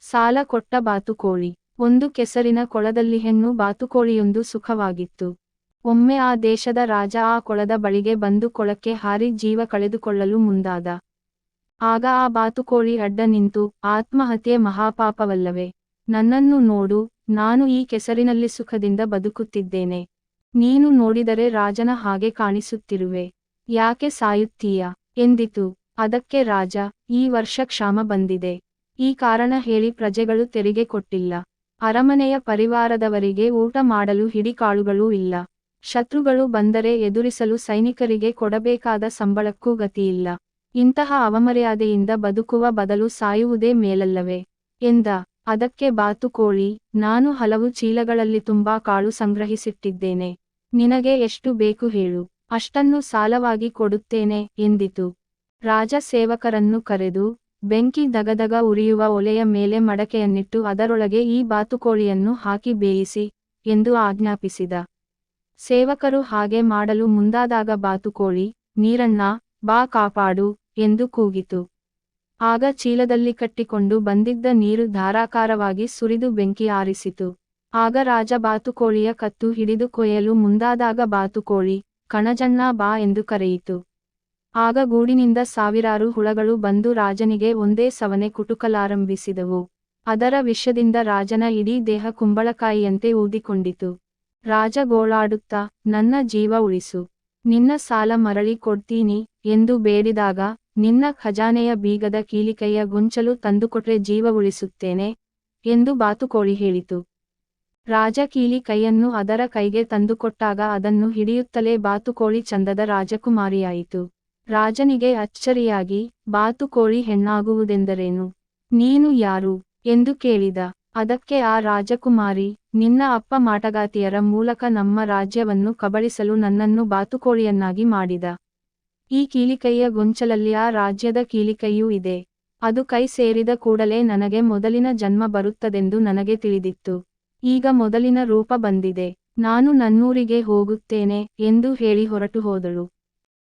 ಸಾಲ ಕೊಟ್ಟ ಬಾತುಕೋಳಿ ಒಂದು ಕೆಸರಿನ ಕೊಳದಲ್ಲಿ ಹೆಣ್ಣು ಬಾತುಕೋಳಿಯೊಂದು ಸುಖವಾಗಿತ್ತು. ಒಮ್ಮೆ ಆ ದೇಶದ ರಾಜ ಆ ಕೊಳದ ಬಳಿಗೆ ಬಂದು ಕೊಳಕ್ಕೆ ಹಾರಿ ಜೀವ ಕಳೆದುಕೊಳ್ಳಲು ಮುಂದಾದ. ಆಗ ಆ ಬಾತುಕೋಳಿ ಅಡ್ಡ ನಿಂತು, ಆತ್ಮಹತ್ಯೆ ಮಹಾಪಾಪವಲ್ಲವೇ. ನನ್ನನ್ನು ನೋಡು, ನಾನು ಈ ಕೆಸರಿನಲ್ಲಿ ಸುಖದಿಂದ ಬದುಕುತ್ತಿದ್ದೇನೆ. ನೀನು ನೋಡಿದರೆ ರಾಜನ ಹಾಗೆ ಕಾಣಿಸುತ್ತಿರುವೆ. ಯಾಕೆ ಸಾಯುತ್ತೀಯ? ಎಂದಿತು. ಅದಕ್ಕೆ ರಾಜ, ಈ ವರ್ಷ ಕ್ಷಾಮ ಬಂದಿದೆ. ಈ ಕಾರಣ ಹೇಳಿ ಪ್ರಜೆಗಳು ತೆರಿಗೆ ಕೊಟ್ಟಿಲ್ಲ. ಅರಮನೆಯ ಪರಿವಾರದವರಿಗೆ ಊಟ ಮಾಡಲು ಹಿಡಿಕಾಳುಗಳೂ ಇಲ್ಲ. ಶತ್ರುಗಳು ಬಂದರೆ ಎದುರಿಸಲು ಸೈನಿಕರಿಗೆ ಕೊಡಬೇಕಾದ ಸಂಬಳಕ್ಕೂ ಗತಿಯಿಲ್ಲ. ಇಂತಹ ಅವಮರ್ಯಾದೆಯಿಂದ ಬದುಕುವ ಬದಲು ಸಾಯುವುದೇ ಮೇಲಲ್ಲವೇ? ಎಂದ. ಅದಕ್ಕೆ ಬಾತುಕೋಳಿ ನಾನು ಹಲವು ಚೀಲಗಳಲ್ಲಿ ತುಂಬಾ ಕಾಳು ಸಂಗ್ರಹಿಸಿಟ್ಟಿದ್ದೇನೆ. ನಿನಗೆ ಎಷ್ಟು ಬೇಕು ಹೇಳು. ಅಷ್ಟನ್ನು ಸಾಲವಾಗಿ ಕೊಡುತ್ತೇನೆ ಎಂದಿತು. ರಾಜ ಸೇವಕರನ್ನು ಕರೆದು ಬೆಂಕಿ ದಗದಗ ಉರಿಯುವ ಒಲೆಯ ಮೇಲೆ ಮಡಕೆಯನ್ನಿಟ್ಟು ಅದರೊಳಗೆ ಈ ಬಾತುಕೋಳಿಯನ್ನು ಹಾಕಿ ಬೇಯಿಸಿ ಎಂದು ಆಜ್ಞಾಪಿಸಿದ. ಸೇವಕರು ಹಾಗೆ ಮಾಡಲು ಮುಂದಾದಾಗ ಬಾತುಕೋಳಿ ನೀರನ್ನ ಬಾ ಕಾಪಾಡು ಎಂದು ಕೂಗಿತು. ಆಗ ಚೀಲದಲ್ಲಿ ಕಟ್ಟಿಕೊಂಡು ಬಂದಿದ್ದ ನೀರು ಧಾರಾಕಾರವಾಗಿ ಸುರಿದು ಬೆಂಕಿ ಆರಿಸಿತು. ಆಗ ರಾಜ ಬಾತುಕೋಳಿಯ ಕತ್ತು ಹಿಡಿದು ಕೊಯ್ಯಲು ಮುಂದಾದಾಗ ಬಾತುಕೋಳಿ, ಕಣಜಣ್ಣ, ಬಾ ಎಂದು ಕರೆಯಿತು. ಆಗ ಗೂಡಿನಿಂದ ಸಾವಿರಾರು ಹುಳಗಳು ಬಂದು ರಾಜನಿಗೆ ಒಂದೇ ಸವನೆ ಕುಟುಕಲಾರಂಭಿಸಿದವು. ಅದರ ವಿಷದಿಂದ ರಾಜನ ಇಡೀ ದೇಹ ಕುಂಬಳಕಾಯಿಯಂತೆ ಊದಿಕೊಂಡಿತು. ರಾಜ ಗೋಳಾಡುತ್ತಾ, ನನ್ನ ಜೀವ ಉಳಿಸು. ನಿನ್ನ ಸಾಲ ಮರಳಿ ಕೊಡ್ತೀನಿ ಎಂದು ಬೇಡಿದಾಗ, ನಿನ್ನ ಖಜಾನೆಯ ಬೀಗದ ಕೀಲಿಕೈಯ ಗುಂಚಲು ತಂದುಕೊಟ್ರೆ ಜೀವ ಉಳಿಸುತ್ತೇನೆ ಎಂದು ಬಾತುಕೋಳಿ ಹೇಳಿತು. ರಾಜ ಕೀಲಿ ಕೈಯನ್ನು ಅದರ ಕೈಗೆ ತಂದುಕೊಟ್ಟಾಗ ಅದನ್ನು ಹಿಡಿಯುತ್ತಲೇ ಬಾತುಕೋಳಿ ಚಂದದ ರಾಜಕುಮಾರಿಯಾಯಿತು. ರಾಜನಿಗೆ ಅಚ್ಚರಿಯಾಗಿ ಬಾತುಕೋಳಿ ಹೆಣ್ಣಾಗುವುದೆಂದರೇನು? ನೀನು ಯಾರು? ಎಂದು ಕೇಳಿದ. ಅದಕ್ಕೆ ಆ ರಾಜಕುಮಾರಿ, ನಿನ್ನ ಅಪ್ಪ ಮಾಟಗಾತಿಯರ ಮೂಲಕ ನಮ್ಮ ರಾಜ್ಯವನ್ನು ಕಬಳಿಸಲು ನನ್ನನ್ನು ಬಾತುಕೋಳಿಯನ್ನಾಗಿ ಮಾಡಿದ. ಈ ಕೀಲಿಕೈಯ ಗೊಂಚಲಲ್ಲಿ ಆ ರಾಜ್ಯದ ಕೀಲಿಕೈಯೂ ಇದೆ. ಅದು ಕೈ ಸೇರಿದ ಕೂಡಲೇ ನನಗೆ ಮೊದಲಿನ ಜನ್ಮ ಬರುತ್ತದೆಂದು ನನಗೆ ತಿಳಿದಿತ್ತು. ಈಗ ಮೊದಲಿನ ರೂಪ ಬಂದಿದೆ. ನಾನು ನನ್ನೂರಿಗೆ ಹೋಗುತ್ತೇನೆ ಎಂದು ಹೇಳಿ ಹೊರಟು ಹೋದಳು.